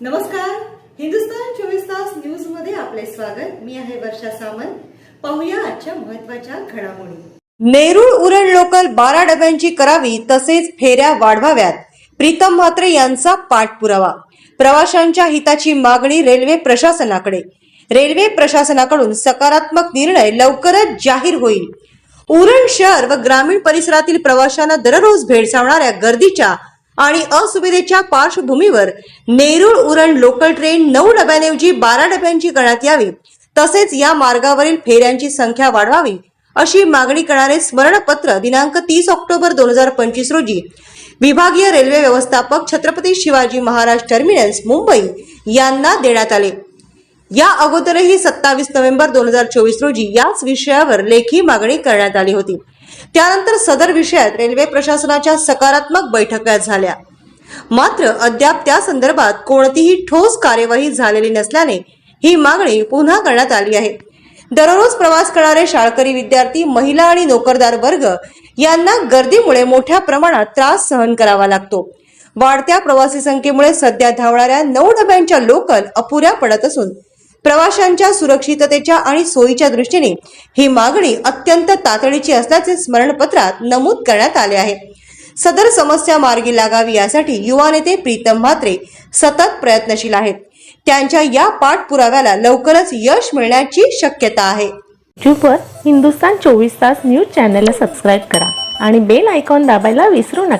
नमस्कार. हिंदुस्तान चोवीस तास न्यूजमध्ये आपले स्वागत. मी आहे वर्षा सामंत. पाहूया आजच्या महत्त्वाच्या घडामोडी. नेरूळ उरण लोकल बारा डब्यांची करावी तसेच फेऱ्या वाढवाव्यात. प्रीतम म्हात्रे यांचा पाठपुरावा. प्रवाशांच्या हिताची मागणी रेल्वे प्रशासनाकडे. रेल्वे प्रशासनाकडून सकारात्मक निर्णय लवकरच जाहीर होईल. उरण शहर व ग्रामीण परिसरातील प्रवाशांना दररोज भेडसावणाऱ्या गर्दीच्या आणि असुविधेच्या पार्श्वभूमीवर नेरूळ उरण लोकल ट्रेन नऊ डब्यांऐवजी बारा डब्यांची करण्यात यावी. तसेच या मार्गावरील फेऱ्यांची संख्या वाढवावी अशी मागणी करणारे स्मरणपत्र दिनांक तीस ऑक्टोबर दोन हजार पंचवीस रोजी विभागीय रेल्वे व्यवस्थापक छत्रपती शिवाजी महाराज टर्मिनस मुंबई यांना देण्यात आले. या अगोदरही सत्तावीस नोव्हेंबर दोन हजार चोवीस रोजी याच विषयावर लेखी मागणी करण्यात आली होती. त्यानंतर सदर विषयात रेल्वे प्रशासनाच्या सकारात्मक बैठका झाल्या. मात्र अद्याप त्या संदर्भात कोणतीही ठोस कार्यवाही झालेली नसल्याने ही मागणी पुन्हा करण्यात आली आहे. दररोज प्रवास करणारे शाळकरी विद्यार्थी महिला आणि नोकरदार वर्ग यांना गर्दीमुळे मोठ्या प्रमाणात त्रास सहन करावा लागतो. वाढत्या प्रवासी संख्येमुळे सध्या धावणाऱ्या नऊ डब्यांच्या लोकल अपुऱ्या पडत असून प्रवाशांच्या सुरक्षिततेच्या आणि सोयीच्या दृष्टीने ही मागणी अत्यंत तातडीची असल्याचे स्मरणपत्रात नमूद करण्यात आले आहे. सदर समस्या मार्गी लागावी यासाठी युवा नेते प्रीतम म्हात्रे सतत प्रयत्नशील आहेत. त्यांच्या या पाठपुराव्याला लवकरच यश मिळण्याची शक्यता आहे. यूट्यूबवर हिंदुस्तान चोवीस तास न्यूज चॅनलला सबस्क्राईब करा आणि बेल आयकॉन दाबायला विसरू नका.